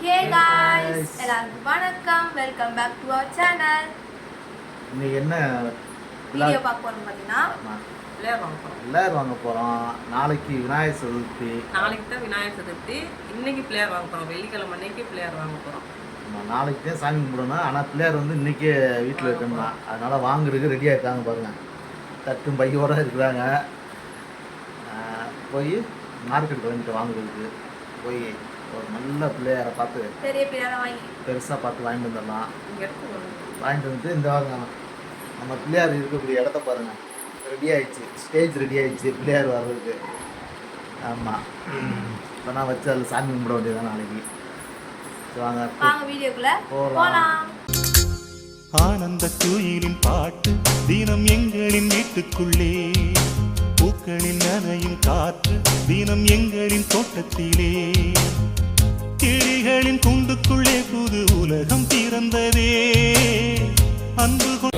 ஹே guys எல்லாருக்கும் வணக்கம். Welcome back to our channel இன்னைக்கு என்ன வீடியோ பார்க்க போறோம் பார்த்தீங்கன்னா. பிள்ளையார் வாங்க போகிறோம் எல்லாரும் வாங்க போகிறோம் நாளைக்கு விநாயகர் சதுர்த்தி. நாளைக்கு தான் விநாயகர் சதுர்த்தி. இன்னைக்கு பிள்ளையார் வாங்க போகிறோம் வெள்ளிக்கிழமை அன்னைக்கு பிள்ளையார் வாங்க நம்ம நாளைக்கு தான் சாமி கும்பிடணும். ஆனால் பிள்ளையார் வந்து இன்னைக்கே வீட்டில் இருக்கணுமா அதனால் வாங்குறதுக்கு ரெடியாக இருக்காங்க பாருங்க. தட்டும் பையோட இருக்கிறாங்க. போய் மார்க்கெட் வாங்கிட்டு வாங்குறதுக்கு. போய் ஒரு நல்ல பிள்ளையாரை பார்த்து பெரிய பிள்ளையார வாங்கி பெருசாக பார்த்து வாங்கிட்டு வந்துடலாம். வாங்கிட்டு வந்து இந்த வாங்க நம்ம பிள்ளையார் இருக்கக்கூடிய இடத்த பாருங்க. ரெடி ஆயிடுச்சு. ஸ்டேஜ் ரெடி ஆயிடுச்சு. பிள்ளையார் வர்றதுக்கு. ஆமாம் இப்போ நான் வச்சு அதில் சாமி கும்பிட வேண்டியதான் நாளைக்கு. வாங்க. வாங்க வீடியோக்குள்ள போலாம். போலாம். ஆனந்த குயிலின் பாட்டு தினம் எங்களின் வீட்டுக்குள்ளே. பூக்களில் நனையும் காற்று தினம் எங்களின் தோட்டத்திலே. கிளிகளின் கூண்டுக்குள்ளே புது உலகம் பிறந்ததே. அன்பு கொ-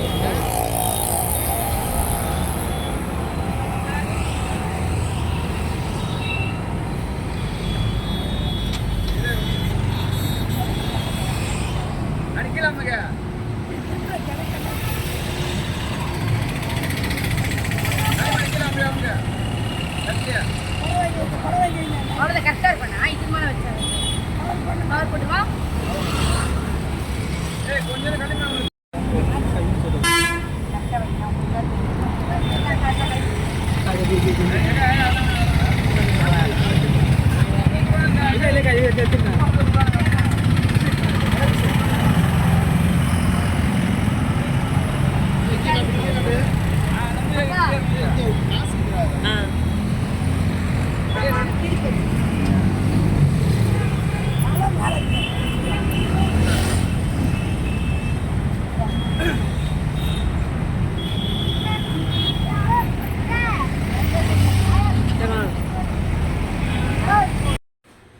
அவ்வளோதான் கரெக்டாக இருப்பேண்ணா இதுக்கு மேலே வச்சாரு கவர் போட்டு வா ஆ சரி வாங்க.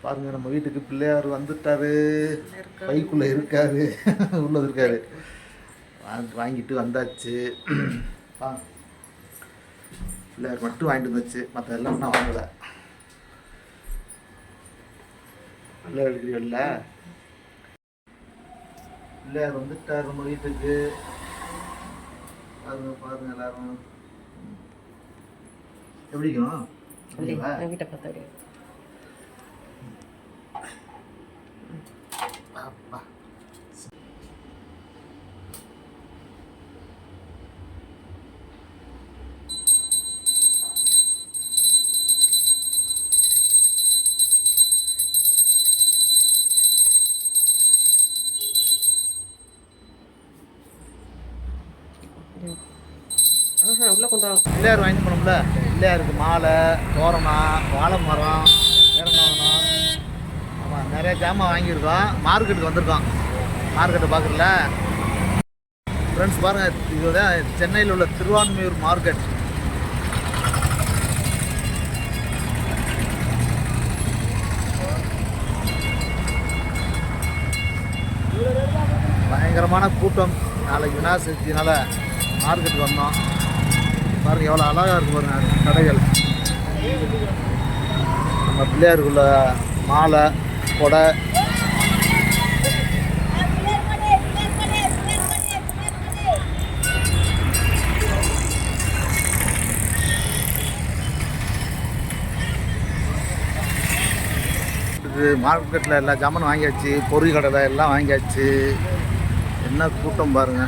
பாருங்க நம்ம வீட்டுக்கு வந்துட்டாரு பைக்குள்ளே இருக்காரு. உள்ள இருக்காரு. வாங்கி வாங்கிட்டு வந்தாச்சு. பிள்ளையார் மட்டும் வாங்கிட்டு வந்துச்சு. மற்ற எல்லாம் நான் வாங்கலை. பிள்ளையார் எடுக்கிறீல்ல பிள்ளையார் வந்துட்டார் நம்ம வீட்டுக்கு. பாருங்க பாருங்க எல்லாரும். எப்படிக்கும் வீட்டை பார்த்தா அப்பா. உள்ளே கொண்டு வாங்க பிள்ளையார் வாங்கி போனோம்ல. பிள்ளையாருக்கு மாலை தோரணம் வாழை மரம் நிறைய ஜாமான் வாங்கியிருக்கோம். மார்க்கெட்டுக்கு வந்திருக்கோம். மார்க்கெட்டை பார்க்குறல ஃப்ரெண்ட்ஸ் பாருங்கள் இதுதான் சென்னையில் உள்ள திருவான்மையூர் மார்க்கெட். பயங்கரமான கூட்டம். நாளைக்கு விநாயகர் சக்தினால மார்க்கெட்டுக்கு வந்தோம். பாருங்க எவ்வளோ அழகாக இருக்கு பாருங்க கடைகள். நம்ம பிள்ளையாருக்குள்ள மாலை கொடை. இது மார்க்கெட்டில் எல்லா ஜாமானும் வாங்கியாச்சு பொறி கடலை எல்லாம் வாங்கியாச்சு. என்ன கூட்டம் பாருங்க.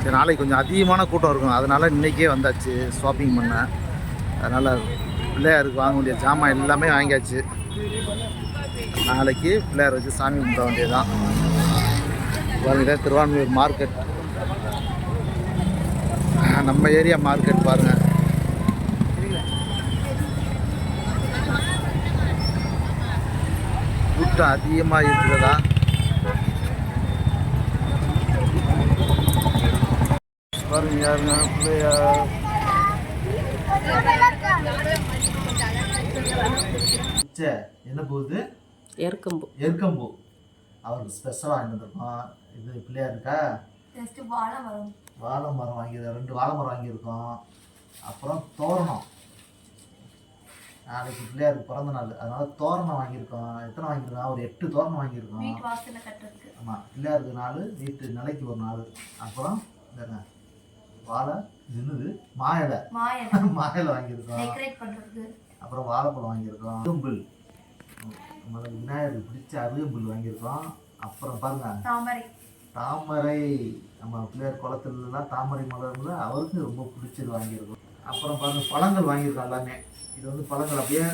சரி நாளைக்கு கொஞ்சம் அதிகமான கூட்டம் இருக்கும். அதனால் இன்றைக்கே வந்தாச்சு ஷாப்பிங் பண்ண. அதனால் பிள்ளையாருக்கு வாங்க வேண்டிய ஜாமான் எல்லாமே வாங்கியாச்சு. நாளைக்கு பிள்ளையார் வச்சு சாமி கும்பிட வேண்டியதுதான். பாருங்க திருவான்மையூர் மார்க்கெட். நம்ம ஏரியா மார்க்கெட் பாருங்க. கூட்டம் அதிகமாக இருக்கிறதா பாருங்க யாருங்க? பிள்ளையார். என்ன போகுது? எருக்கம்பு எருக்கம்பூ அவருக்கு ஸ்பெஷலாக வாங்கிட்டு வந்திருக்கோம் இது பிள்ளையார் இருக்கா? வாழை வரும் வாழை மரம் வாங்கி ரெண்டு வாழை மரம் வாங்கியிருக்கோம். அப்புறம் தோரணம். நாளைக்கு பிள்ளையாருக்கு பிறந்த நாள். அதனால தோரணம் வாங்கியிருக்கோம். எத்தனை வாங்கியிருக்கோம்? ஒரு எட்டு தோரணம் வாங்கியிருக்கோம். வீட்டு வாசல்ல கட்டுறதுக்கு. ஆமாம் பிள்ளையாருக்கு நாள் வீட்டு நிலைக்கு ஒரு நாள் அப்புறம் இந்த வாழை என்னது மாயிலை. மாயனை மாயிலை வாங்கியிருக்கோம். அப்புறம் வாழைப்பழம் வாங்கியிருக்கோம். அருகம்புல் நம்மளுக்கு விநாயகருக்கு பிடிச்ச அருகம்புல் வாங்கியிருக்கோம். அப்புறம் பாருங்க. தாமரை. தாமரை. நம்ம பிள்ளையார் குளத்துலலாம் தாமரை மலர்ல அவருக்கு ரொம்ப பிடிச்சது வாங்கியிருக்கோம். அப்புறம் பாருங்க பழங்கள் வாங்கியிருக்கோம் எல்லாமே. இது வந்து பழங்கள் அப்படியே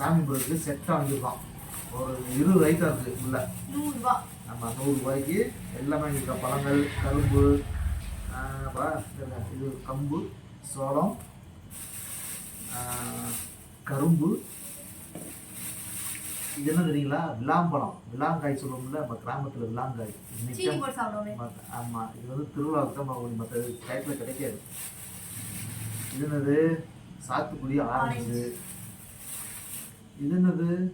சாமி பொருளுக்கு செட்டாக வாங்கியிருக்கோம். ஒரு இருபது ஐட்டம் இருக்குது உள்ள. நூறு ரூபா நம்ம நூறு ரூபாய்க்கு எல்லாமே வாங்கியிருக்கோம். பழங்கள் கரும்பு இது கம்பு சோளம் கரும்பு இது என்ன தெரியுங்களா? விளாம்பழம். விளாங்காய் சொல்லுவோம்ல நம்ம கிராமத்தில் விளாங்காய். சீனி நிச்சயம் போட்டு சாப்பிடுவோமே. மத்த- ஆமா இது வந்து திருவிழாவுக்கு தான் மற்ற டயத்தில் கிடைக்காது. இது என்னது? சாத்துக்குடி ஆரஞ்சு. இது என்னது?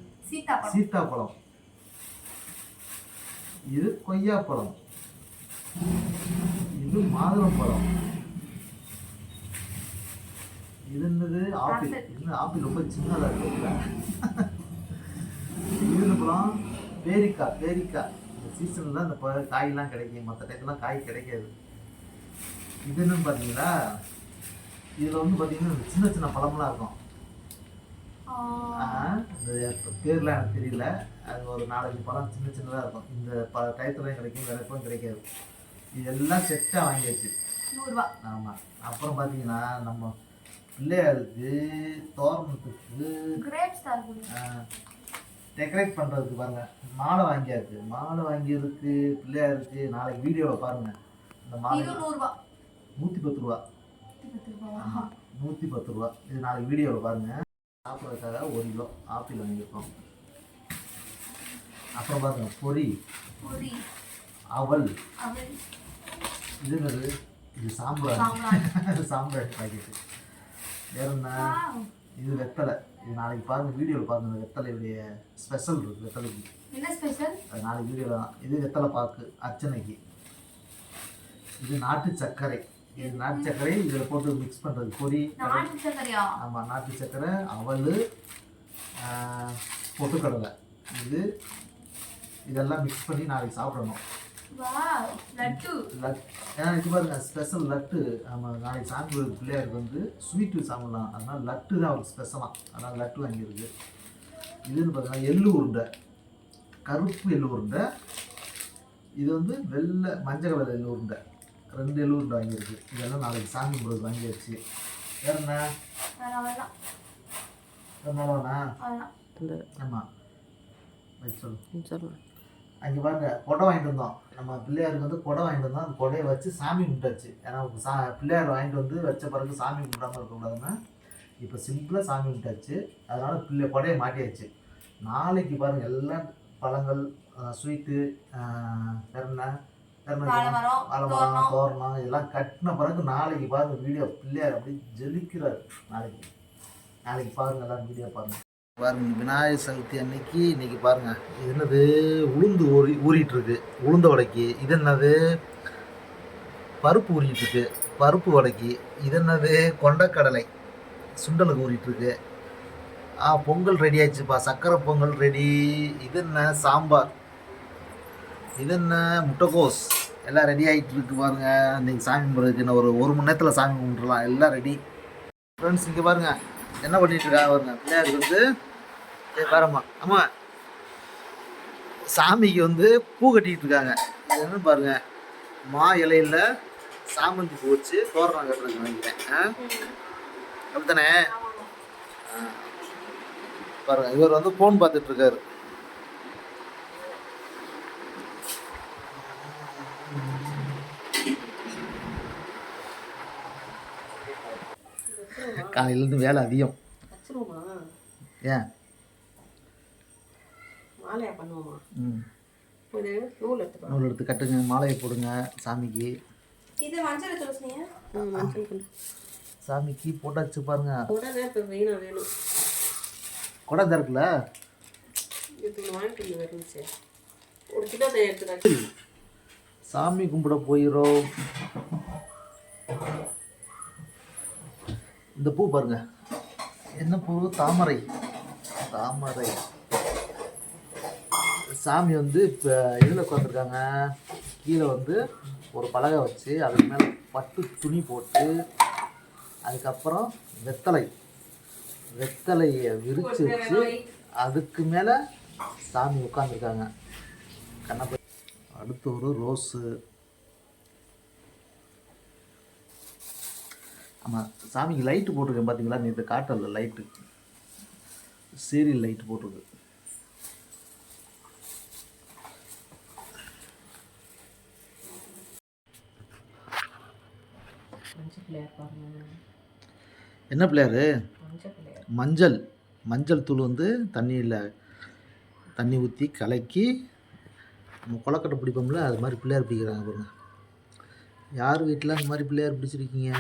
சீத்தாப்பழம். இது கொய்யாப்பழம். இது மாதுளம்பழம். இது என்னது? ஆப்பிள். ஆப்பிள். இது ஆப்பிள் ரொம்ப சின்னதா இருக்குல்ல பழம் பேரிக்காய் பேரிக்காய் இந்த சீசனில் தான் இந்த காயெல்லாம் கிடைக்கும். மற்ற டைத்துலாம் காய் கிடைக்காது. இது என்னன்னு பார்த்தீங்கன்னா இதில் வந்து பார்த்தீங்கன்னா சின்ன சின்ன பழம்லாம் இருக்கும். இந்த பேர்லாம் எனக்கு தெரியல. அது ஒரு நாலஞ்சு பழம் சின்ன சின்னதாக இருக்கும். இந்த ப டயத்துலையும் கிடைக்கும் வேற எப்பவும் கிடைக்காது. இதெல்லாம் செட்டாக வாங்கியாச்சு நூறு ரூபா ஆமாம் அப்புறம் பார்த்தீங்கன்னா நம்ம பிள்ளையாருக்கு தோரணத்துக்கு டெக்கரேட் பண்ணுறதுக்கு பாருங்க. மாலை வாங்கியாச்சு. மாலை வாங்கியதுக்கு பிள்ளையாருக்கு நாளைக்கு வீடியோவில் பாருங்க. இந்த மாலை நூற்றி பத்து ரூபா? நூற்றி பத்து ரூபா இது நாளைக்கு வீடியோவில் பாருங்க. சாப்பிட்றதுக்காக ஒரு கிலோ ஆப்பிள் வாங்கியிருக்கோம். அப்புறம் பாருங்க பொரி. அவல். இது என்னது இது சாம்பார். சாம்பார். பாக்கெட்டு வேற என்ன. இது வெத்தலை. இது நாளைக்கு பாருங்க வீடியோவில் பாருங்க இந்த வெத்தலையுடைய ஸ்பெஷல் இருக்கு வெத்தலைக்கு என்ன ஸ்பெஷல் அது நாளைக்கு வீடியோவில் தான். இது வெத்தலை பாக்கு அர்ச்சனைக்கு. இது நாட்டு சர்க்கரை. இது நாட்டு சர்க்கரை இதில் போட்டு மிக்ஸ் பண்ணுறது பொரி ஆமாம் நாட்டு சர்க்கரை அவல் பொட்டுக்கடலை. இது இதெல்லாம் மிக்ஸ் பண்ணி நாளைக்கு சாப்பிடணும். இது பாருங்க ஸ்பெஷல் லட்டு. நம்ம நாளைக்கு சாமி கோயில் பிள்ளையாருக்கு வந்து ஸ்வீட்டு சாப்பிடலாம். அதனால லட்டு தான் அவருக்கு ஸ்பெஷலாக அதனால் லட்டு வாங்கியிருக்கு இதுன்னு பார்த்தீங்கன்னா எள்ளு உருண்டை. கருப்பு எள்ளு உருண்டை. இது வந்து வெள்ளை மஞ்சள் கலர் எள்ளு உருண்டை. ரெண்டு எள்ளு உருண்டை வாங்கியிருக்கு இதெல்லாம் நாளைக்கு சாமி கும்பிடுறது வாங்கியாச்சு. வேற என்ன? வேற ஆமாம் சொல்லு. சொல்லுங்க அங்கே பாருங்க குடை வாங்கிட்டு வந்தோம். நம்ம பிள்ளையாருக்கு வந்து குடை வாங்கிட்டு வந்தோம். அந்த குடையை வச்சு சாமி கும்பிட்டாச்சு. ஏன்னா சா பிள்ளையார் வாங்கிட்டு வந்து வச்ச பிறகு சாமி கும்பிடாம இருக்கக்கூடாதுன்னு இப்போ சிம்பிளாக சாமி கும்பிட்டாச்சு. அதனால பிள்ளை குடையை மாட்டியாச்சு. நாளைக்கு பாருங்க எல்லாம் பழங்கள் ஸ்வீட்டு வேற என்ன? வேற என்ன வாழை வைக்கணும்? மரம் வாழை தோரணம் இதெல்லாம் கட்டின பிறகு நாளைக்கு பாருங்க வீடியோ பிள்ளையார் அப்படி ஜெலிக்கிறார். நாளைக்கு. நாளைக்கு பாருங்க எல்லாம் வீடியோ பாருங்க. பாருங்க விநாயகர் சதுர்த்தி அன்னைக்கு இன்னைக்கு பாருங்க இது என்னது? உளுந்து ஊறி ஊறிட்டு இருக்கு உளுந்த வடைக்கு இது என்னது? பருப்பு ஊறிட்டு இருக்கு பருப்பு வடைக்கு இது என்னது? கொண்டக்கடலை சுண்டலுக்கு ஊறிட்டு இருக்கு ஆ பொங்கல் ரெடி ஆயிடுச்சுப்பா. சக்கரை பொங்கல் ரெடி இது என்ன? சாம்பார். இது என்ன? முட்டைக்கோஸ். எல்லாம் ரெடி ஆகிட்டு இருக்கு பாருங்க. இன்னைக்கு சாமி கும்பிட்றதுக்கு இன்னும் ஒரு ஒரு மணி நேரத்தில் சாமி கும்பிட்றலாம் எல்லாம் ரெடி ஃப்ரெண்ட்ஸ் இங்கே பாருங்க. என்ன பண்ணிட்டு இருக்கா பாருங்க. பிள்ளையாருக்கு வந்து ஏ பாரும்மா ஆமா சாமிக்கு வந்து பூ கட்டிட்டு இருக்காங்க. இது என்ன பாருங்க. மா இலையில சாமந்தி பூ வச்சு தோரணம் கட்டுறதுக்கு நினைக்கிறேன்? அப்படித்தானே. பாருங்க இவர் வந்து ஃபோன் பார்த்துட்டு இருக்காரு காலையிலேருந்து வேலை அதிகம். ஏன்? மாலையா பண்ணுவோமா? ம். இது நூல் எடுத்துக்கலாம் நூல் எடுத்து கட்டுங்க மாலையை போடுங்க சாமிக்கு. இது மஞ்சள் துளசினியா ம் மஞ்சள் சாமிக்கு போட்டாச்சு பாருங்க. உடனே இப்போ வேணும் வேணும். குடை திறக்கல? இது வாங்கிட்டு வந்து இருந்துச்சு ஒரு கிலோ தான் எடுத்துக்காச்சு சாமி கும்பிட போயிடும் இந்த பூ பாருங்க. என்ன பூ? தாமரை. தாமரை. சாமி வந்து இப்போ இதில் உட்காந்துருக்காங்க கீழே வந்து ஒரு பலகை வச்சு அதுக்கு மேலே பட்டு துணி போட்டு அதுக்கப்புறம் வெத்தலை. வெத்தலையை விரித்து வச்சு அதுக்கு மேலே சாமி உட்காந்துருக்காங்க கண்ணப்ப அடுத்து ஒரு ரோஸு. ஆமாம் சாமிக்கு லைட்டு போட்டிருக்கேன் பார்த்தீங்களா இந்த காட்டல லைட்டு சீரியல் லைட்டு போட்டிருக்கு மஞ்சள் பிள்ளையார் பாருங்க என்ன பிள்ளையாரு? மஞ்சள். மஞ்சள் தூள் வந்து தண்ணியில் தண்ணி ஊற்றி கலக்கி நம்ம கொலக்கட்டை பிடிப்போம்ல அது மாதிரி பிள்ளையார் பிடிக்கிறாங்க பாருங்க. யார் வீட்டில் அந்த மாதிரி பிள்ளையார் பிடிச்சிருக்கீங்க?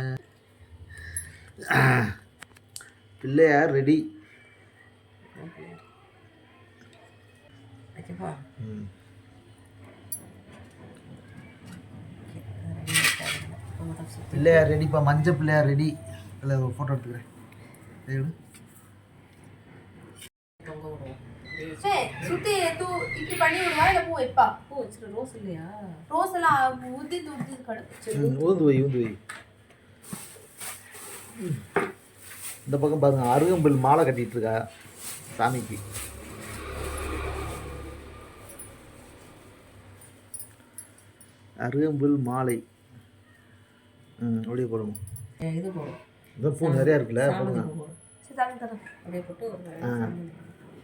பிள்ளையார் ரெடி. ம். பிள்ளையார் ரெடிப்பா மஞ்சள் பிள்ளையார் ரெடி இல்லை ஒரு ஃபோட்டோ எடுத்துக்கிறேன். இதை எடு. தொங்க விடுவோம் சே சுத்தி தூ இப்படி பண்ணி விடுவா? இல்லை பூ வைப்பா? பூ வச்சுட்டு ரோஸ் இல்லையா? ரோஸ் எல்லாம் உத்தி உத்தி கிடக்கு ம், ஊந்து வை ஊந்து வை. ம். இந்த பக்கம் பாருங்க அருகம்பில் மாலை கட்டிட்டு இருக்கா சாமிக்கு. அருகம்பில் மாலை. ம் அப்படியே ஏ, இது போடும் பூ நிறையா இருக்குல்ல போடுங்க. அப்படியே போட்டு.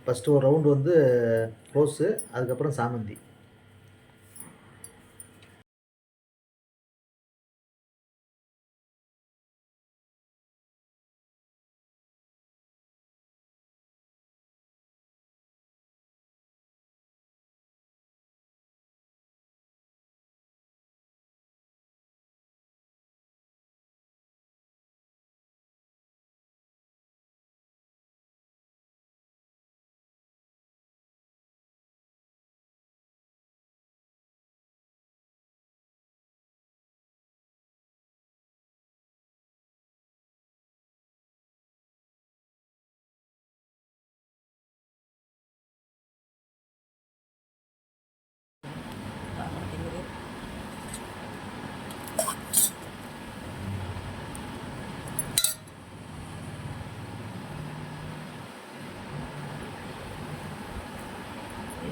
ஃபஸ்ட்டு ஒரு ரவுண்டு வந்து ரோஸு அதுக்கப்புறம் சாமந்தி.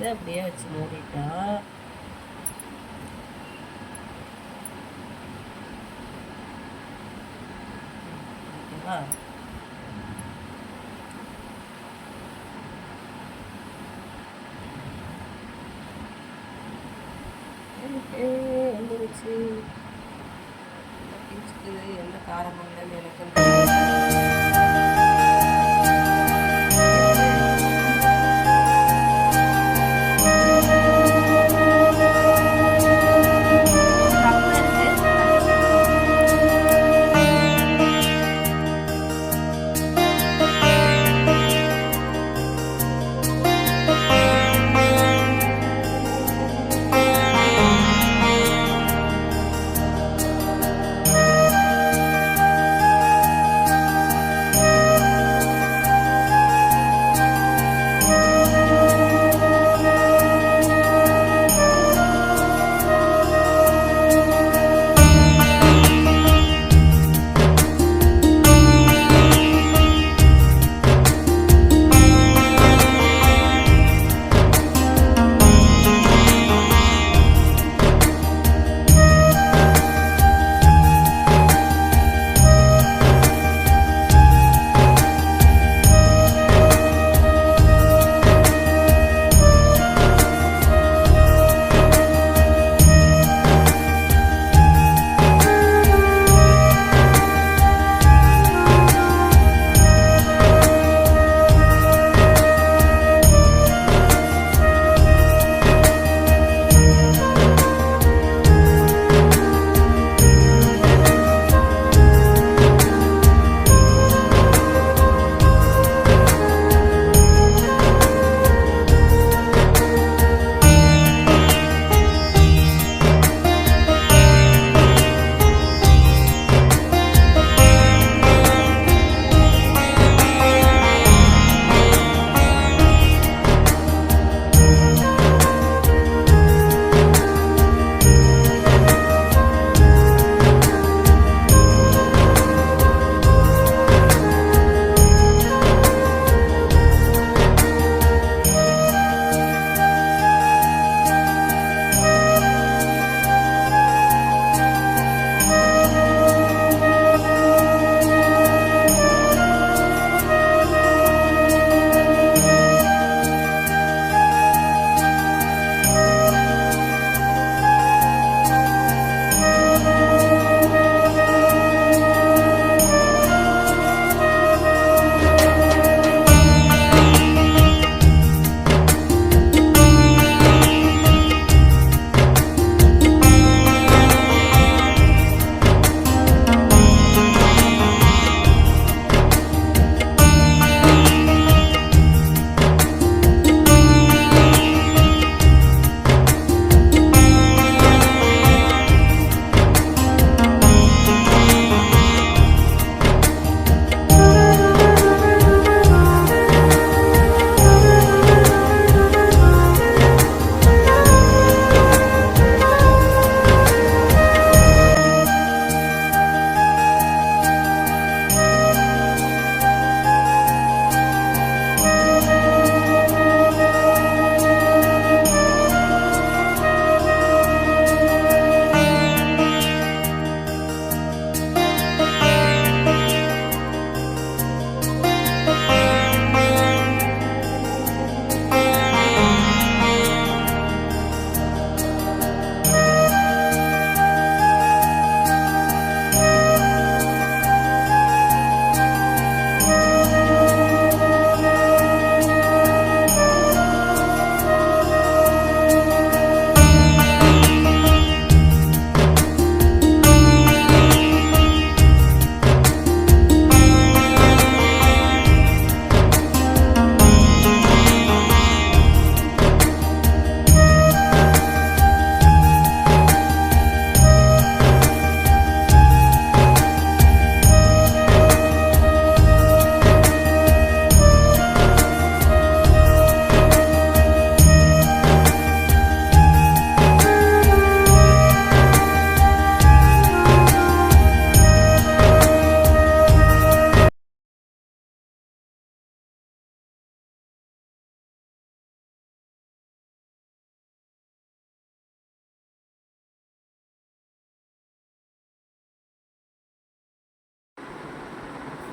வந்து அப்படியே வச்சு மூடிட்டா ஓகேவா? வந்துருச்சு எந்த காரமும் இல்லைன்னு எனக்கு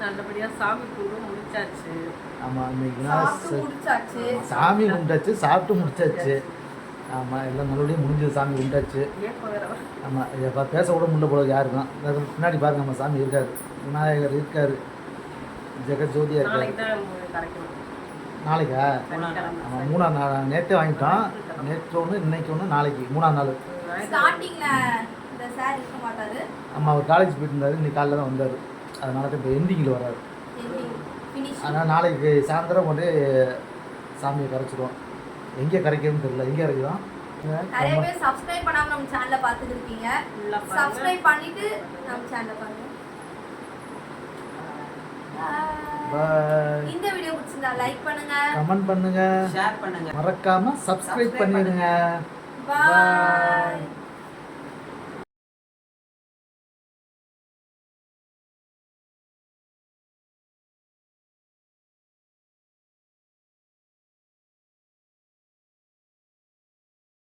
நல்லபடியா சாமி கும்பிட முடிச்சாச்சு. ஆமாம் நான் முடிச்சாச்சு. சாமி கும்பிட்டாச்சு சாப்பிட்டு முடிச்சாச்சு. ஆமாம் எல்லாம் நல்லபடியாக முடிஞ்சது சாமி கும்பிட்டாச்சு. ஆமாம் இப்போ பேச கூட முடியல போல யாருக்கும். அதுக்கு பின்னாடி பாருங்க நம்ம சாமி இருக்காரு. விநாயகர் இருக்காரு. ஜெகஜோதியா இருக்காரு. நாளைக்கு. ஆமாம் மூணாம் நாள் நேற்றே வாங்கிட்டோம். நேற்று ஒன்று இன்னைக்கு ஒன்று நாளைக்கு மூணாம் நாள். ஆமாம் அவர் காலேஜ் போயிட்டு இருந்தார் இன்னைக்கு காலைல தான் வந்தார். அதனால தான் இப்போ எண்டிங்கில் ஃபினிஷ் அதனால் நாளைக்கு சாயந்தரம் கொண்டு சாமியை கரைச்சிடுவோம். எங்கே கரைக்கிறதுன்னு தெரியல. எங்கே கரைக்கிறோம் நிறைய பேர் சப்ஸ்கிரைப் பண்ணாம நம்ம சேனலை பார்த்துட்டு இருக்கீங்க. சப்ஸ்கிரைப் பண்ணிட்டு நம்ம சேனலை பாருங்க. இந்த வீடியோ பிடிச்சிருந்தா லைக் பண்ணுங்க. கமெண்ட் பண்ணுங்க. ஷேர் பண்ணுங்க. மறக்காம சப்ஸ்கிரைப் பண்ணிடுங்க. பாய்